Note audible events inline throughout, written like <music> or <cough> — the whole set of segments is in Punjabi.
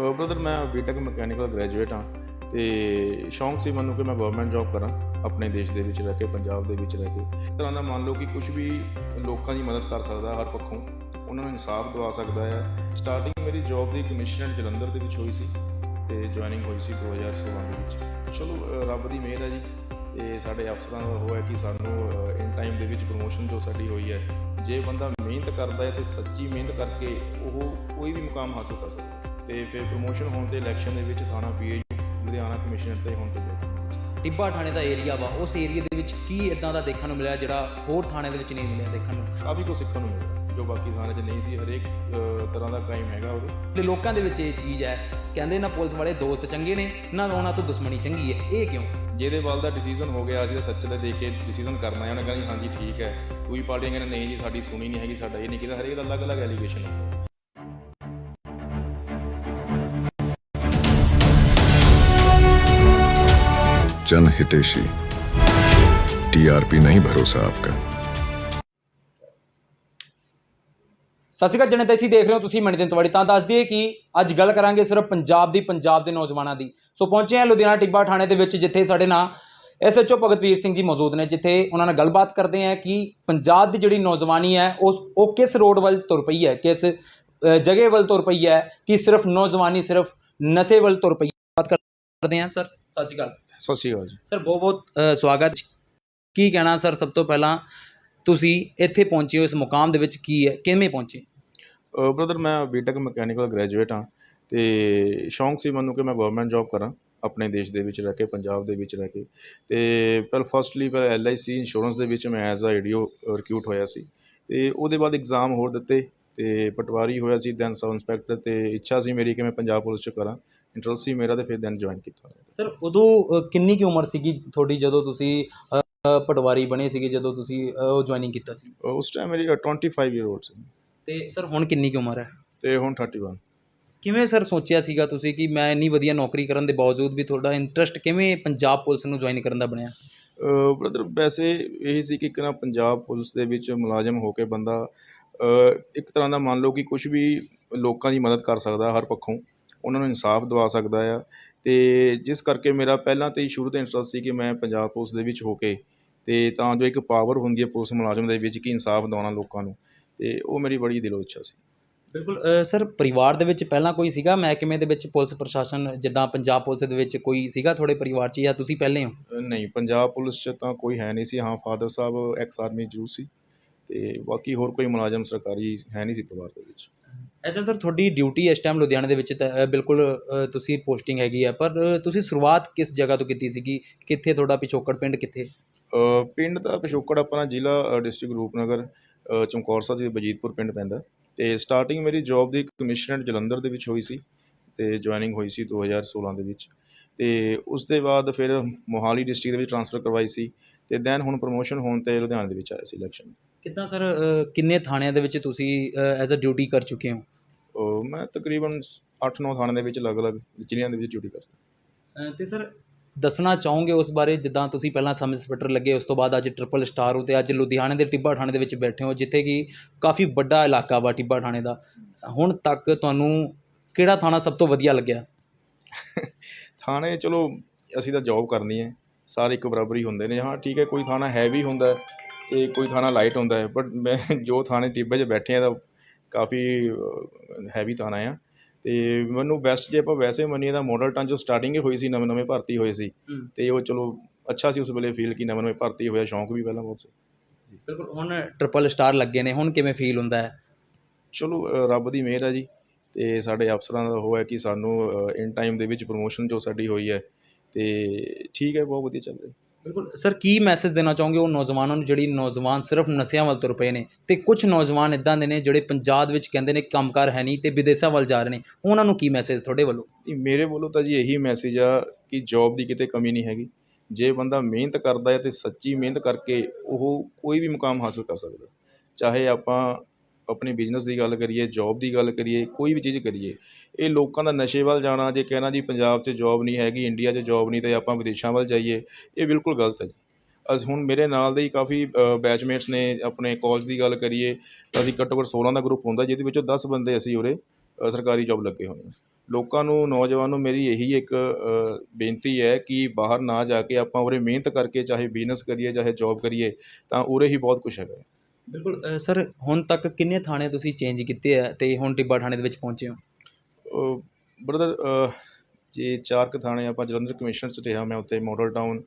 ਬ੍ਰਦਰ ਮੈਂ ਬੀਟੈਕ ਮਕੈਨੀਕਲ ਗ੍ਰੈਜੂਏਟ ਹਾਂ ਤੇ ਸ਼ੌਂਕ ਸੀ ਮੈਨੂੰ ਕਿ ਮੈਂ ਗਵਰਨਮੈਂਟ ਜੌਬ ਕਰਾਂ, ਆਪਣੇ ਦੇਸ਼ ਦੇ ਵਿੱਚ ਰਹਿ ਕੇ, ਪੰਜਾਬ ਦੇ ਵਿੱਚ ਰਹਿ ਕੇ। ਇਸ ਤਰ੍ਹਾਂ ਦਾ ਮੰਨ ਲਓ ਕਿ ਕੁਝ ਵੀ ਲੋਕਾਂ ਦੀ ਮਦਦ ਕਰ ਸਕਦਾ ਹਰ ਪੱਖੋਂ, ਉਹਨਾਂ ਨੂੰ ਇਨਸਾਫ ਦਿਵਾ ਸਕਦਾ ਹੈ ਸਟਾਰਟਿੰਗ ਮੇਰੀ ਜੌਬ ਦੀ ਕਮਿਸ਼ਨਡ ਜਲੰਧਰ ਦੇ ਵਿੱਚ ਹੋਈ ਸੀ ਤੇ ਜੁਆਇਨਿੰਗ ਹੋਈ ਸੀ 2016 ਦੇ ਵਿੱਚ। ਚਲੋ ਰੱਬ ਦੀ ਮਿਹਰ ਹੈ ਜੀ ਤੇ ਸਾਡੇ ਅਫਸਰਾਂ ਦਾ ਉਹ ਹੈ ਕਿ ਸਾਨੂੰ ਇਨ ਟਾਈਮ ਦੇ ਵਿੱਚ ਪ੍ਰੋਮੋਸ਼ਨ ਜੋ ਸਾਡੀ ਹੋਈ ਹੈ, ਜੇ ਬੰਦਾ ਮਿਹਨਤ ਕਰਦਾ ਹੈ ਤੇ ਸੱਚੀ ਮਿਹਨਤ ਕਰਕੇ ਉਹ ਕੋਈ ਵੀ ਮੁਕਾਮ ਹਾਸਲ ਕਰ ਸਕਦਾ। ਹੈ। ਤੇ ਫਿਰ ਪ੍ਰੋਮੋਸ਼ਨ ਹੋਣ ਤੇ ਇਲੈਕਸ਼ਨ ਦੇ ਵਿੱਚ ਥਾਣਾ ਪੀਏ ਲੁਧਿਆਣਾ ਕਮਿਸ਼ਨਰ ਤੇ ਹੁਣ ਤੇ। ਟਿੱਬਾ ਥਾਣੇ ਦਾ ਏਰੀਆ ਵਾ ਉਸ ਏਰੀਆ ਦੇ ਵਿੱਚ ਕੀ ਇਦਾਂ ਦਾ ਦੇਖਣ ਨੂੰ ਮਿਲਿਆ ਜਿਹੜਾ ਹੋਰ ਥਾਣੇ ਦੇ ਵਿੱਚ ਨਹੀਂ ਮਿਲਿਆ ਦੇਖਣ ਨੂੰ? ਕਾਫੀ ਕੁਝ ਸਿੱਖਣ ਨੂੰ ਮਿਲਿਆ ਜੋ ਬਾਕੀ ਥਾਣੇ 'ਚ ਨਹੀਂ ਸੀ ਹਰੇਕ ਤਰ੍ਹਾਂ ਦਾ ਕ੍ਰਾਈਮ ਹੈਗਾ ਉਹਦੇ। ਤੇ ਲੋਕਾਂ ਦੇ ਵਿੱਚ ਇਹ ਚੀਜ਼ ਹੈ ਕਹਿੰਦੇ ਨਾ ਪੁਲਿਸ ਵਾਲੇ ਦੋਸਤ ਚੰਗੇ ਨੇ ਨਾ ਉਹਨਾਂ ਤੋਂ ਦੁਸ਼ਮਣੀ ਚੰਗੀ ਹੈ ਇਹ ਕਿਉਂ? ਜਿਹਦੇ ਵੱਲ ਦਾ ਡਿਸੀਜਨ ਹੋ ਗਿਆ ਅਸੀਂ ਤਾਂ ਸੱਚ ਦੇ ਦੇਖ ਕੇ ਡਿਸੀਜਨ ਕਰਨਾ ਹੈ ਉਹਨੇ ਕਹਿੰਦਾ ਹਾਂਜੀ ਠੀਕ ਹੈ। ਦੂਜੀ ਪਾਰਟੀਆਂ ਕਹਿੰਦੇ ਨਹੀਂ ਜੀ ਸਾਡੀ ਸੁਣੀ ਨਹੀਂ ਹੈਗੀ ਸਾਡਾ ਇਹ ਨਹੀਂ ਕੀਤਾ ਹਰੇਕ ਦਾ ਅਲੱਗ-ਅਲੱਗ ਐਲੀਗੇਸ਼ਨ ਹੈ। जन हितेशी टीआरपी नहीं भरोसा आपका ਸਤਿ ਸ਼੍ਰੀ ਅਕਾਲ ਜਣੇ ਤੁਸੀਂ ਦੇਖ ਰਹੇ ਹੋ ਤੁਸੀਂ ਮਣੀ ਦਿਨ ਤਵਾੜੀ ਤਾਂ ਦੱਸ ਦਈਏ ਕਿ ਅੱਜ ਗੱਲ ਕਰਾਂਗੇ ਸਿਰਫ ਪੰਜਾਬ ਦੀ ਪੰਜਾਬ ਦੇ ਨੌਜਵਾਨਾਂ ਦੀ ਸੋ ਪਹੁੰਚੇ ਹਾਂ ਲੁਧਿਆਣਾ ਟਿੱਬਾ ਥਾਣੇ ਦੇ ਵਿੱਚ ਜਿੱਥੇ ਸਾਡੇ ਨਾਲ ਐਸਐਚਓ ਭਗਤਵੀਰ ਸਿੰਘ ਜੀ ਮੌਜੂਦ ਨੇ ਜਿੱਥੇ ਉਹਨਾਂ ਨਾਲ ਗੱਲਬਾਤ ਕਰਦੇ ਹਾਂ ਕਿ ਪੰਜਾਬ ਦੀ ਜਿਹੜੀ ਨੌਜਵਾਨੀ ਹੈ ਉਸ ਉਹ ਕਿਸ ਰੋਡ ਵੱਲ ਤੁਰ ਪਈ ਹੈ ਕਿਸ ਅ, ਜਗ੍ਹਾ ਵੱਲ ਤੁਰ ਪਈ ਹੈ ਕਿ ਸਿਰਫ ਨੌਜਵਾਨੀ ਸਿਰਫ ਨਸ਼ੇ ਵੱਲ ਤੁਰ ਪਈ ਹੈ ਬਾਤ ਕਰਦੇ ਹਾਂ ਸਰ ਸਤਿ ਸ਼੍ਰੀ ਅਕਾਲ ਸਤਿ ਸ਼੍ਰੀ ਅਕਾਲ ਜੀ। ਸਰ ਬਹੁਤ ਬਹੁਤ ਸਵਾਗਤ ਕੀ ਕਹਿਣਾ ਸਰ ਸਭ ਤੋਂ ਪਹਿਲਾਂ ਤੁਸੀਂ ਇੱਥੇ ਪਹੁੰਚੇ ਹੋ ਇਸ ਮੁਕਾਮ ਦੇ ਵਿੱਚ ਕੀ ਹੈ ਕਿਵੇਂ ਪਹੁੰਚੇ? ਬ੍ਰਦਰ ਮੈਂ ਬੀਟੈਕ ਮਕੈਨੀਕਲ ਗ੍ਰੈਜੂਏਟ ਹਾਂ ਤੇ ਸ਼ੌਂਕ ਸੀ ਮੈਨੂੰ ਕਿ ਮੈਂ ਗਵਰਨਮੈਂਟ ਜੌਬ ਕਰਾਂ ਆਪਣੇ ਦੇਸ਼ ਦੇ ਵਿੱਚ ਰਹਿ ਕੇ ਪੰਜਾਬ ਦੇ ਵਿੱਚ ਰਹਿ ਕੇ। ਤੇ ਪਹਿਲ ਫਸਟਲੀ ਪਹਿਲ ਐਲਆਈਸੀ ਇੰਸ਼ੋਰੈਂਸ ਦੇ ਵਿੱਚ ਮੈਂ ਐਜ਼ ਅ ਏਡੀਓ ਰਿਕਰੂਟ ਹੋਇਆ ਸੀ। ਤੇ ਉਹਦੇ ਬਾਅਦ ਐਗਜ਼ਾਮ ਹੋਰ ਦਿੱਤੇ ਤੇ ਪਟਵਾਰੀ ਹੋਇਆ ਸੀ ਦੈਨ ਸਬ ਇੰਸਪੈਕਟਰ ਤੇ ਇੱਛਾ ਸੀ ਮੇਰੀ ਕਿ ਮੈਂ ਪੰਜਾਬ ਪੁਲਿਸ ਚ ਕਰਾਂ। ਇੰਟਰਸਟ ਸੀ ਮੇਰਾ ਤੇ ਫਿਰ ਦੈਨ ਜੁਆਇਨ ਕੀਤਾ ਸਰ ਉਦੋਂ ਅ, ਕਿੰਨੀ ਕੀ ਉਮਰ ਸੀਗੀ ਤੁਹਾਡੀ ਜਦੋਂ ਤੁਸੀਂ ਅ, ਅ, ਪਟਵਾਰੀ ਬਣੇ ਸੀਗੇ ਜਦੋਂ ਤੁਸੀਂ ਅ, ਉਹ ਜੁਆਇਨਿੰਗ ਕੀਤਾ ਸੀ? ਉਸ ਟਾਈਮ ਮੇਰੀ 25 ਈਅਰ ਓਲਡ ਸੀ। ਤੇ ਸਰ ਹੁਣ ਕਿੰਨੀ ਕੀ ਉਮਰ ਹੈ? ਤੇ ਹੁਣ 31 ਕਿਵੇਂ ਸਰ ਸੋਚਿਆ ਸੀਗਾ ਤੁਸੀਂ ਕਿ ਮੈਂ ਇੰਨੀ ਵਧੀਆ ਨੌਕਰੀ ਕਰਨ ਦੇ ਬਾਵਜੂਦ ਵੀ ਤੁਹਾਡਾ ਇੰਟਰਸਟ ਕਿਵੇਂ ਪੰਜਾਬ ਪੁਲਿਸ ਨੂੰ ਜੁਆਇਨ ਕਰਨ ਦਾ ਬਣਿਆ? ਬ੍ਰਦਰ ਵੈਸੇ ਇਹੀ ਸੀ ਕਿ ਇੱਕ ਨਾ ਪੰਜਾਬ ਪੁਲਿਸ ਦੇ ਵਿੱਚ ਮੁਲਾਜ਼ਮ ਹੋ ਕੇ ਬੰਦਾ ਇੱਕ ਤਰ੍ਹਾਂ ਦਾ ਮੰਨ ਲਓ ਕਿ ਕੁਝ ਵੀ ਲੋਕਾਂ ਦੀ ਮਦਦ ਕਰ ਸਕਦਾ ਹਰ ਪੱਖੋਂ ਉਹਨਾਂ ਨੂੰ ਇਨਸਾਫ ਦਿਵਾ ਸਕਦਾ ਆ। ਤੇ ਜਿਸ ਕਰਕੇ ਮੇਰਾ ਪਹਿਲਾਂ ਤੋਂ ਹੀ ਸ਼ੁਰੂ ਤੋਂ ਇੰਟਰਸਟ ਸੀ ਕਿ ਮੈਂ ਪੰਜਾਬ ਪੁਲਿਸ ਦੇ ਵਿੱਚ ਹੋ ਕੇ ਤੇ ਤਾਂ ਜੋ ਇੱਕ ਪਾਵਰ ਹੁੰਦੀ ਹੈ ਪੁਲਿਸ ਮੁਲਾਜ਼ਮ ਦੇ ਵਿੱਚ ਕਿ ਇਨਸਾਫ ਦਿਵਾਉਣਾ ਲੋਕਾਂ ਨੂੰ ਤੇ ਉਹ ਮੇਰੀ ਬੜੀ ਦਿਲੋਂ ਇੱਛਾ ਸੀ। ਬਿਲਕੁਲ ਸਰ ਪਰਿਵਾਰ ਦੇ ਵਿੱਚ ਪਹਿਲਾਂ ਕੋਈ ਸੀਗਾ? ਮਹਿਕਮੇ ਦੇ ਵਿੱਚ ਪੁਲਿਸ ਪ੍ਰਸ਼ਾਸਨ ਜਿੱਦਾਂ ਪੰਜਾਬ ਪੁਲਿਸ ਦੇ ਵਿੱਚ ਕੋਈ ਸੀਗਾ ਤੁਹਾਡੇ ਪਰਿਵਾਰ 'ਚ ਜਾਂ ਤੁਸੀਂ ਪਹਿਲੇ ਹੋ? ਨਹੀਂ ਪੰਜਾਬ ਪੁਲਿਸ 'ਚ ਤਾਂ ਕੋਈ ਹੈ ਨਹੀਂ ਸੀ। ਹਾਂ ਫਾਦਰ ਸਾਹਿਬ ਐਕਸ ਆਰਮੀ ਜ਼ਰੂਰ ਸੀ। ਤੇ ਬਾਕੀ ਹੋਰ ਕੋਈ ਮੁਲਾਜ਼ਮ ਸਰਕਾਰੀ ਹੈ ਨਹੀਂ ਸੀ ਪਰਿਵਾਰ ਦੇ ਵਿੱਚ। ਐਸਾ ਸਰ ਤੁਹਾਡੀ ਡਿਊਟੀ ਇਸ ਟਾਈਮ ਲੁਧਿਆਣਾ ਦੇ ਵਿੱਚ ਤਾਂ, ਬਿਲਕੁਲ ਤੁਸੀਂ ਪੋਸਟਿੰਗ ਹੈਗੀ ਆ ਪਰ ਤੁਸੀਂ ਸ਼ੁਰੂਆਤ ਕਿਸ ਜਗ੍ਹਾ ਤੋਂ ਕੀਤੀ ਸੀਗੀ? ਕਿੱਥੇ ਤੁਹਾਡਾ ਪਿਛੋਕੜ ਪਿੰਡ ਕਿੱਥੇ? ਪਿੰਡ ਦਾ ਪਿਛੋਕੜ ਆਪਣਾ ਜ਼ਿਲ੍ਹਾ ਡਿਸਟ੍ਰਿਕਟ ਰੂਪਨਗਰ ਚਮਕੌਰ ਸਾਹਿਬ ਦੇ ਬਜੀਤਪੁਰ ਪਿੰਡ ਪੈਂਦਾ। ਤੇ ਸਟਾਰਟਿੰਗ ਮੇਰੀ ਜੌਬ ਦੀ ਕਮਿਸ਼ਨਡ ਜਲੰਧਰ ਦੇ ਵਿੱਚ ਹੋਈ ਸੀ ਤੇ ਜੁਆਇਨਿੰਗ ਹੋਈ ਸੀ 2016 ਦੇ ਵਿੱਚ। ਤੇ ਉਸ ਦੇ ਬਾਅਦ ਫਿਰ ਮੋਹਾਲੀ ਡਿਸਟ੍ਰਿਕਟ ਦੇ ਵਿੱਚ ਟ੍ਰਾਂਸਫਰ ਕਰਵਾਈ ਸੀ ਤੇ ਦੈਨ ਹੁਣ ਪ੍ਰੋਮੋਸ਼ਨ ਹੋਣ ਤੇ ਲੁਧਿਆਣਾ ਦੇ ਵਿੱਚ ਆਇਆ ਸੀ ਇਲੈਕਸ਼ਨ ਕਿੱਦਾਂ ਸਰ ਕਿੰਨੇ ਥਾਣਿਆਂ ਦੇ ਵਿੱਚ ਤੁਸੀਂ ਐਜ਼ ਅ ਡਿਊਟੀ ਕਰ ਚੁੱਕੇ ਹੋ? ਮੈਂ ਤਕਰੀਬਨ 8-9 ਥਾਣੇ ਦੇ ਵਿੱਚ ਅਲੱਗ-ਅਲੱਗ ਜ਼ਿਲ੍ਹਿਆਂ ਦੇ ਵਿੱਚ ਡਿਊਟੀ ਕਰਦਾ। ਅ, ਤੇ ਸਰ ਦੱਸਣਾ ਚਾਹੋਗੇ ਉਸ ਬਾਰੇ ਜਿੱਦਾਂ ਤੁਸੀਂ ਪਹਿਲਾਂ ਸਬ ਇੰਸਪੈਕਟਰ ਲੱਗੇ ਉਸ ਤੋਂ ਬਾਅਦ ਅੱਜ ਟ੍ਰਿਪਲ ਸਟਾਰ ਹੋ ਤੇ ਅੱਜ ਲੁਧਿਆਣੇ ਦੇ ਟਿੱਬਾ ਥਾਣੇ ਦੇ ਵਿੱਚ ਬੈਠੇ ਹੋ ਜਿੱਥੇ ਕਿ ਕਾਫੀ ਵੱਡਾ ਇਲਾਕਾ ਵਾ ਟਿੱਬਾ ਥਾਣੇ ਦਾ। ਹੁਣ ਤੱਕ ਤੁਹਾਨੂੰ ਕਿਹੜਾ ਥਾਣਾ ਸਭ ਤੋਂ ਵਧੀਆ ਲੱਗਿਆ? <laughs> ਥਾਣੇ ਚਲੋ ਅਸੀਂ ਤਾਂ ਜੌਬ ਕਰਨੀ ਹੈ ਸਾਰੇ ਇੱਕ ਬਰਾਬਰ ਹੀ ਹੁੰਦੇ ਨੇ। ਹਾਂ ਠੀਕ ਹੈ ਕੋਈ ਥਾਣਾ ਹੈਵੀ ਹੁੰਦਾ ਹੈ ਤੇ ਕੋਈ ਥਾਣਾ ਲਾਈਟ ਹੁੰਦਾ ਹੈ ਬਟ ਮੈਂ ਜੋ ਥਾਣੇ ਟਿੱਬੇ 'ਚ ਬੈਠੇ ਆ ਤਾਂ ਕਾਫੀ ਹੈਵੀ ਥਾਣਾ ਆ। ਤੇ ਮੈਨੂੰ ਬੈਸਟ ਜੇ ਆਪਾਂ ਵੈਸੇ ਮੰਨੀਏ ਤਾਂ ਮਾਡਲ ਟਾਊਨ 'ਚੋਂ ਸਟਾਰਟਿੰਗ ਹੀ ਹੋਈ ਸੀ ਨਵੇਂ ਨਵੇਂ ਭਰਤੀ ਹੋਏ ਸੀ। ਤੇ ਉਹ ਚਲੋ ਅੱਛਾ ਸੀ ਉਸ ਵੇਲੇ ਫੀਲ ਕਿ ਨਵੇਂ ਨਵੇਂ ਭਰਤੀ ਹੋਇਆ ਸ਼ੌਂਕ ਵੀ ਪਹਿਲਾਂ ਬਹੁਤ ਸੀ। ਬਿਲਕੁਲ ਹੁਣ ਟ੍ਰਿਪਲ ਸਟਾਰ ਲੱਗੇ ਨੇ ਹੁਣ ਕਿਵੇਂ ਫੀਲ ਹੁੰਦਾ ਹੈ? ਚਲੋ ਰੱਬ ਦੀ ਮਿਹਰ ਹੈ ਜੀ। ਤੇ ਸਾਡੇ ਅਫਸਰਾਂ ਦਾ ਉਹ ਹੈ ਕਿ ਸਾਨੂੰ ਇਨ ਟਾਈਮ ਦੇ ਵਿੱਚ ਪ੍ਰੋਮੋਸ਼ਨ ਜੋ ਸਾਡੀ ਹੋਈ ਹੈ ਤੇ ਠੀਕ ਹੈ ਬਹੁਤ ਵਧੀਆ ਚੱਲ ਰਿਹਾ। ਬਿਲਕੁਲ। ਸਰ, ਕੀ ਮੈਸੇਜ ਦੇਣਾ ਚਾਹੋਗੇ ਉਹ ਨੌਜਵਾਨਾਂ ਨੂੰ ਜਿਹੜੀ ਨੌਜਵਾਨ ਸਿਰਫ ਨਸ਼ਿਆਂ ਵੱਲ ਤੁਰ ਪਏ ਨੇ ਤੇ ਕੁਝ ਨੌਜਵਾਨ ਇਦਾਂ ਦੇ ਨੇ ਜਿਹੜੇ ਪੰਜਾਬ ਵਿੱਚ ਕਹਿੰਦੇ ਨੇ ਕੰਮਕਾਰ ਹੈ ਨਹੀਂ ਤੇ ਵਿਦੇਸ਼ਾਂ ਵੱਲ ਜਾ ਰਹੇ ਨੇ, ਉਹਨਾਂ ਨੂੰ ਕੀ ਮੈਸੇਜ ਤੁਹਾਡੇ ਵੱਲੋਂ? ਮੇਰੇ ਵੱਲੋਂ ਤਾਂ ਜੀ ਇਹੀ ਮੈਸੇਜ ਆ ਕਿ ਜੌਬ ਦੀ ਕਿਤੇ ਕਮੀ ਨਹੀਂ ਹੈਗੀ। ਜੇ ਬੰਦਾ ਮਿਹਨਤ ਕਰਦਾ ਹੈ ਤੇ ਸੱਚੀ ਮਿਹਨਤ ਕਰਕੇ ਉਹ ਕੋਈ ਵੀ ਮੁਕਾਮ ਹਾਸਲ ਕਰ ਸਕਦਾ। ਚਾਹੇ ਆਪਾਂ ਆਪਣੇ ਬਿਜ਼ਨਸ ਦੀ ਗੱਲ ਕਰੀਏ ਜੋਬ ਦੀ ਗੱਲ ਕਰੀਏ, ਕੋਈ ਵੀ ਚੀਜ਼ ਕਰੀਏ, ਇਹ ਲੋਕਾਂ ਦਾ ਨਸ਼ੇ ਵੱਲ ਜਾਣਾ, ਜੇ ਕਹਿਣਾ ਜੀ ਪੰਜਾਬ 'ਚ ਜੋਬ ਨਹੀਂ ਹੈਗੀ ਇੰਡੀਆ 'ਚ ਜੋਬ ਨਹੀਂ ਤਾਂ ਆਪਾਂ ਵਿਦੇਸ਼ਾਂ ਵੱਲ ਜਾਈਏ, ਇਹ ਬਿਲਕੁਲ ਗਲਤ ਹੈ ਜੀ। ਅਸੀਂ ਹੁਣ ਮੇਰੇ ਨਾਲ ਦੇ ਹੀ ਕਾਫੀ ਬੈਚਮੇਟਸ ਨੇ ਆਪਣੇ ਕੋਲਜ ਦੀ ਗੱਲ ਕਰੀਏ, ਤਾਂ ਅਸੀਂ ਘੱਟੋ ਘੱਟ 16 ਦਾ ਗਰੁੱਪ ਹੁੰਦਾ, ਜਿਹਦੇ ਵਿੱਚੋਂ ਦਸ ਬੰਦੇ ਅਸੀਂ ਉਰੇ ਸਰਕਾਰੀ ਜੋਬ ਲੱਗੇ ਹੋਏ ਹਾਂ। ਲੋਕਾਂ ਨੂੰ, ਨੌਜਵਾਨ ਨੂੰ ਮੇਰੀ ਇਹੀ ਇੱਕ ਬੇਨਤੀ ਹੈ ਕਿ ਬਾਹਰ ਨਾ ਜਾ ਕੇ ਆਪਾਂ ਉਰੇ ਮਿਹਨਤ ਕਰਕੇ ਚਾਹੇ ਬਿਜ਼ਨਸ ਕਰੀਏ, ਚਾਹੇ ਜੋਬ ਕਰੀਏ, ਤਾਂ ਉਰੇ ਹੀ ਬਹੁਤ ਕੁਝ ਹੈਗਾ ਬਿਲਕੁਲ ਸਰ, ਹੁਣ ਤੱਕ ਕਿੰਨੇ ਥਾਣੇ ਤੁਸੀਂ ਚੇਂਜ ਕੀਤੇ ਆ ਤੇ ਹੁਣ ਟਿੱਬਾ ਥਾਣੇ ਦੇ ਵਿੱਚ ਪਹੁੰਚੇ ਹੋ? ਬ੍ਰਦਰ ਜੇ ਚਾਰ ਕੁ ਥਾਣੇ ਆਪਾਂ ਜਲੰਧਰ ਕਮਿਸ਼ਨ 'ਚ ਰਿਹਾ, ਮੈਂ ਉੱਥੇ model town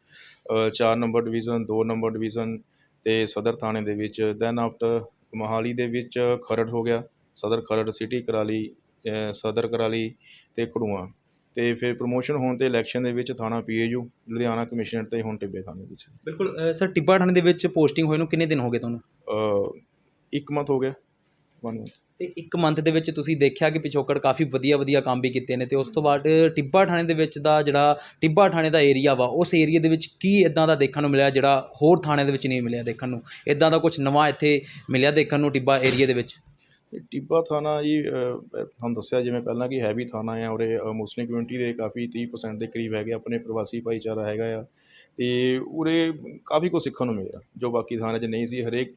4 number division 2 number division ਤੇ ਸਦਰ ਥਾਣੇ ਦੇ ਵਿੱਚ ਦੈਨ ਆਫਟਰ ਮੋਹਾਲੀ ਦੇ ਵਿੱਚ ਖਰੜ ਹੋ ਗਿਆ, ਸਦਰ ਖਰੜ ਸਿਟੀ ਕਰਾਲੀ ਸਦਰ ਕਰਾਲੀ ਤੇ ਕੜੂਆ ਤੇ ਫਿਰ ਪ੍ਰੋਮੋਸ਼ਨ ਹੋਣ ਤੇ ਇਲੈਕਸ਼ਨ ਦੇ ਵਿੱਚ ਥਾਣਾ ਪੀਏਯੂ ਲੁਧਿਆਣਾ ਕਮਿਸ਼ਨਰ ਤੇ ਹੁਣ ਟਿੱਬੇ ਥਾਣੇ ਵਿੱਚ। ਬਿਲਕੁਲ ਸਰ ਟਿੱਬਾ ਥਾਣੇ ਦੇ ਵਿੱਚ ਪੋਸਟਿੰਗ ਹੋਏ ਨੂੰ ਕਿੰਨੇ ਦਿਨ ਹੋ ਗਏ ਤੁਹਾਨੂੰ? ਇੱਕ ਮੰਥ ਹੋ ਗਿਆ। ਵਨ ਮੰਥ ਤੇ ਇੱਕ ਮੰਥ ਦੇ ਵਿੱਚ ਤੁਸੀਂ ਦੇਖਿਆ ਕਿ ਪਿਛੋਕੜ ਕਾਫੀ ਵਧੀਆ ਵਧੀਆ ਕੰਮ ਵੀ ਕੀਤੇ ਨੇ ਤੇ ਉਸ ਤੋਂ ਬਾਅਦ ਟਿੱਬਾ ਥਾਣੇ ਦੇ ਵਿੱਚ ਦਾ ਜਿਹੜਾ ਟਿੱਬਾ ਥਾਣੇ ਦਾ ਏਰੀਆ ਵਾ ਉਸ ਏਰੀਆ ਦੇ ਵਿੱਚ ਕੀ ਇਦਾਂ ਦਾ ਦੇਖਣ ਨੂੰ ਮਿਲਿਆ ਜਿਹੜਾ ਹੋਰ ਥਾਣੇ ਦੇ ਵਿੱਚ ਨਹੀਂ ਮਿਲਿਆ ਦੇਖਣ ਨੂੰ? ਇਦਾਂ ਦਾ ਕੁਝ ਨਵਾਂ ਇੱਥੇ ਮਿਲਿਆ ਦੇਖਣ ਨੂੰ ਟਿੱਬਾ ਏਰੀਆ ਦੇ ਵਿੱਚ? ਟਿੱਬਾ ਥਾਣਾ ਜੀ ਤੁਹਾਨੂੰ ਦੱਸਿਆ ਜਿਵੇਂ ਪਹਿਲਾਂ ਕਿ ਹੈ ਵੀ ਥਾਣਾ ਆ ਉਰੇ ਮੁਸਲਿਮ ਕਮਿਊਨਿਟੀ ਦੇ ਕਾਫੀ 30% ਦੇ ਕਰੀਬ ਹੈਗੇ ਆਪਣੇ ਪ੍ਰਵਾਸੀ ਭਾਈਚਾਰਾ ਹੈਗਾ ਆ। ਅਤੇ ਉਰੇ ਕਾਫੀ ਕੁਝ ਸਿੱਖਣ ਨੂੰ ਮਿਲਿਆ ਜੋ ਬਾਕੀ ਥਾਣੇ 'ਚ ਨਹੀਂ ਸੀ ਹਰੇਕ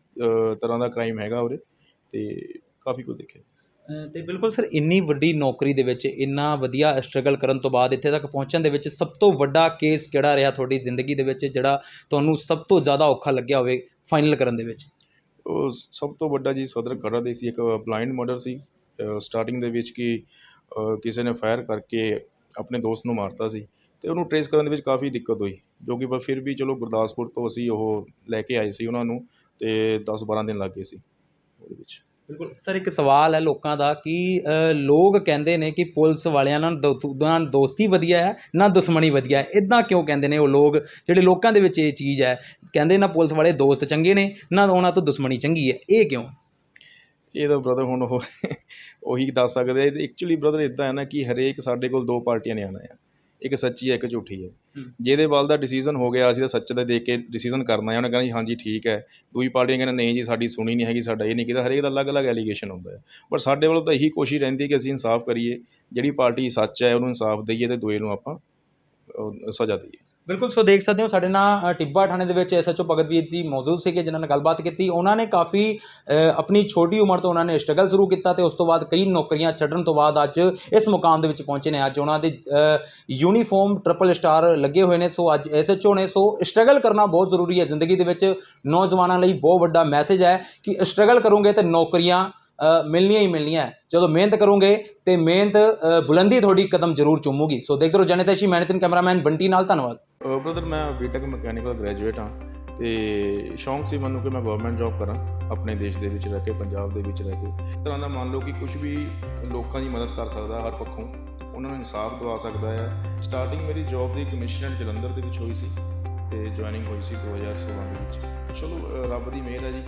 ਤਰ੍ਹਾਂ ਦਾ ਕ੍ਰਾਈਮ ਹੈਗਾ ਉਰੇ ਅਤੇ ਕਾਫੀ ਕੁਝ ਦੇਖਿਆ। ਅ, ਤੇ ਬਿਲਕੁਲ ਸਰ ਇੰਨੀ ਵੱਡੀ ਨੌਕਰੀ ਦੇ ਵਿੱਚ ਇੰਨਾ ਵਧੀਆ ਸਟਰਗਲ ਕਰਨ ਤੋਂ ਬਾਅਦ ਇੱਥੇ ਤੱਕ ਪਹੁੰਚਣ ਦੇ ਵਿੱਚ ਸਭ ਤੋਂ ਵੱਡਾ ਕੇਸ ਕਿਹੜਾ ਰਿਹਾ ਤੁਹਾਡੀ ਜ਼ਿੰਦਗੀ ਦੇ ਵਿੱਚ ਜਿਹੜਾ ਤੁਹਾਨੂੰ ਸਭ ਤੋਂ ਜ਼ਿਆਦਾ ਔਖਾ ਲੱਗਿਆ ਹੋਵੇ ਫਾਈਨਲ ਕਰਨ ਦੇ ਵਿੱਚ? ਸਭ ਤੋਂ ਵੱਡਾ ਜੀ ਸਦਰ ਖੜਾ ਦੇ ਸੀ, ਇੱਕ ਬਲਾਈਂਡ ਮਰਡਰ ਸੀ। ਸਟਾਰਟਿੰਗ ਦੇ ਵਿੱਚ ਕਿ ਕਿਸੇ ਨੇ ਫਾਇਰ ਕਰਕੇ ਆਪਣੇ ਦੋਸਤ ਨੂੰ ਮਾਰਤਾ ਸੀ ਅਤੇ ਉਹਨੂੰ ਟਰੇਸ ਕਰਨ ਦੇ ਵਿੱਚ ਕਾਫੀ ਦਿੱਕਤ ਹੋਈ, ਜੋ ਕਿ ਪਰ ਫਿਰ ਵੀ ਚਲੋ ਗੁਰਦਾਸਪੁਰ ਤੋਂ ਅਸੀਂ ਉਹ ਲੈ ਕੇ ਆਏ ਸੀ ਉਹਨਾਂ ਨੂੰ ਅਤੇ ਦਸ ਬਾਰ੍ਹਾਂ ਦਿਨ ਲੱਗ ਗਏ ਸੀ ਉਹਦੇ ਵਿੱਚ। ਬਿਲਕੁਲ। ਸਰ, ਇੱਕ ਸਵਾਲ ਹੈ ਲੋਕਾਂ ਦਾ ਕਿ ਲੋਕ ਕਹਿੰਦੇ ਨੇ ਕਿ ਪੁਲਿਸ ਵਾਲਿਆਂ ਨਾਲ ਦੋ- ਦੋ- ਦੋਸਤੀ ਵਧੀਆ ਹੈ, ਨਾ ਦੁਸ਼ਮਣੀ ਵਧੀਆ ਹੈ। ਇਦਾਂ ਕਿਉਂ ਕਹਿੰਦੇ ਨੇ ਉਹ ਲੋਕ? ਜਿਹੜੇ ਲੋਕਾਂ ਦੇ ਵਿੱਚ ਇਹ ਚੀਜ਼ ਹੈ, ਕਹਿੰਦੇ ਨਾ ਪੁਲਿਸ ਵਾਲੇ ਦੋਸਤ ਚੰਗੇ ਨੇ, ਨਾ ਉਹਨਾਂ ਤੋਂ ਦੁਸ਼ਮਣੀ ਚੰਗੀ ਹੈ। ਇਹ ਕਿਉਂ? ਇਹ ਤਾਂ ਬ੍ਰਦਰ ਹੁਣ ਉਹ, ਉਹੀ ਦੱਸ ਸਕਦੇ ਐਕਚੁਅਲੀ ਬ੍ਰਦਰ ਇਦਾਂ ਹੈ ਨਾ ਕਿ ਹਰੇਕ ਸਾਡੇ ਕੋਲ ਦੋ ਪਾਰਟੀਆਂ ਨੇ ਆਉਣਾ ਆ ਇੱਕ ਸੱਚੀ ਹੈ ਇੱਕ ਝੂਠੀ ਹੈ। ਜਿਹਦੇ ਵੱਲ ਦਾ ਡਿਸੀਜਨ ਹੋ ਗਿਆ ਅਸੀਂ ਤਾਂ ਸੱਚ ਦਾ ਦੇਖ ਕੇ ਡਿਸੀਜਨ ਕਰਨਾ ਹੈ। ਉਹਨੇ ਕਹਿੰਦਾ ਜੀ ਹਾਂਜੀ ਠੀਕ ਹੈ। ਦੂਜੀ ਪਾਰਟੀਆਂ ਕਹਿੰਦਾ ਨਹੀਂ ਜੀ ਸਾਡੀ ਸੁਣੀ ਨਹੀਂ ਹੈਗੀ ਸਾਡਾ ਇਹ ਨਹੀਂ ਕੀਤਾ। ਹਰੇਕ ਦਾ ਅਲੱਗ-ਅਲੱਗ ਐਲੀਗੇਸ਼ਨ ਹੁੰਦਾ ਹੈ। ਪਰ ਸਾਡੇ ਵੱਲੋਂ ਤਾਂ ਇਹੀ ਕੋਸ਼ਿਸ਼ ਰਹਿੰਦੀ ਕਿ ਅਸੀਂ ਇਨਸਾਫ ਕਰੀਏ। ਜਿਹੜੀ ਪਾਰਟੀ ਸੱਚ ਹੈ ਉਹਨੂੰ ਇਨਸਾਫ ਦਈਏ ਤੇ ਦੂਏ ਨੂੰ ਆਪਾਂ ਸਜ਼ਾ ਦਈਏ। ਬਿਲਕੁਲ ਸੋ ਦੇਖ ਸਕਦੇ ਹੋ ਸਾਡੇ ਨਾਲ ਟਿੱਬਾ ਥਾਣੇ ਦੇ ਵਿੱਚ ਐਸਐਚਓ ਭਗਤਵੀਰ ਜੀ ਮੌਜੂਦ ਸੀਗੇ ਜਿਨ੍ਹਾਂ ਨਾਲ ਗੱਲਬਾਤ ਕੀਤੀ। ਉਹਨਾਂ ਨੇ ਕਾਫੀ ਆਪਣੀ ਛੋਟੀ ਉਮਰ ਤੋਂ ਉਹਨਾਂ ਨੇ ਸਟਰਗਲ ਸ਼ੁਰੂ ਕੀਤਾ ਤੇ ਉਸ ਤੋਂ ਬਾਅਦ ਕਈ ਨੌਕਰੀਆਂ ਛੱਡਣ ਤੋਂ ਬਾਅਦ ਅੱਜ ਇਸ ਮੁਕਾਮ ਦੇ ਵਿੱਚ ਪਹੁੰਚੇ ਨੇ। ਅੱਜ ਉਹਨਾਂ ਦੇ ਅ, ਯੂਨੀਫਾਰਮ ਟ੍ਰਿਪਲ ਸਟਾਰ ਲੱਗੇ ਹੋਏ ਨੇ। ਸੋ ਅੱਜ ਐਸਐਚਓ ਨੇ ਸੋ ਸਟਰਗਲ ਕਰਨਾ ਬਹੁਤ ਜ਼ਰੂਰੀ ਹੈ ਜ਼ਿੰਦਗੀ ਦੇ ਵਿੱਚ। ਨੌਜਵਾਨਾਂ ਲਈ ਬਹੁਤ ਵੱਡਾ ਮੈਸੇਜ ਹੈ ਕਿ ਸਟਰਗਲ ਕਰੋਗੇ ਤੇ ਨੌਕਰੀਆਂ ਮਿਲਣੀਆਂ ਹੀ ਮਿਲਣੀਆਂ ਜਦੋਂ ਮਿਹਨਤ ਕਰੋਗੇ ਤੇ ਮਿਹਨਤ ਬੁਲੰਦੀ ਤੁਹਾਡੀ ਕਦਮ ਜ਼ਰੂਰ ਚੁੰਮੂਗੀ। ਸੋ ਦੇਖਦੇ ਰਹੋ ਜਨਤੇਸ਼ੀ ਮੈਨਤਨ ਕੈਮਰਾਮੈਨ ਬੰਟੀ ਨਾਲ ਧੰਨਵਾਦ। ਬ੍ਰਦਰ ਮੈਂ ਬੀਟੈਕ ਮਕੈਨੀਕਲ ਗ੍ਰੈਜੂਏਟ ਹਾਂ ਤੇ ਸ਼ੌਂਕ ਸੀ ਮੈਨੂੰ ਕਿ ਮੈਂ ਗਵਰਨਮੈਂਟ ਜੌਬ ਕਰਾਂ, ਆਪਣੇ ਦੇਸ਼ ਦੇ ਵਿੱਚ ਰਹਿ ਕੇ, ਪੰਜਾਬ ਦੇ ਵਿੱਚ ਰਹਿ ਕੇ। ਇਸ ਤਰ੍ਹਾਂ ਦਾ ਮੰਨ ਲਓ ਕਿ ਕੁਝ ਵੀ ਲੋਕਾਂ ਦੀ ਮਦਦ ਕਰ ਸਕਦਾ ਹਰ ਪੱਖੋਂ, ਉਹਨਾਂ ਨੂੰ ਇਨਸਾਫ ਦਿਵਾ ਸਕਦਾ ਹੈ ਸਟਾਰਟਿੰਗ ਮੇਰੀ ਜੌਬ ਦੀ ਕਮਿਸ਼ਨਰ ਜਲੰਧਰ ਦੇ ਵਿੱਚ ਹੋਈ ਸੀ ਤੇ ਜੁਆਇਨਿੰਗ ਹੋਈ ਸੀ 2016 ਦੇ ਵਿੱਚ। ਚਲੋ ਰੱਬ ਦੀ ਮਿਹਰ ਹੈ ਜੀ।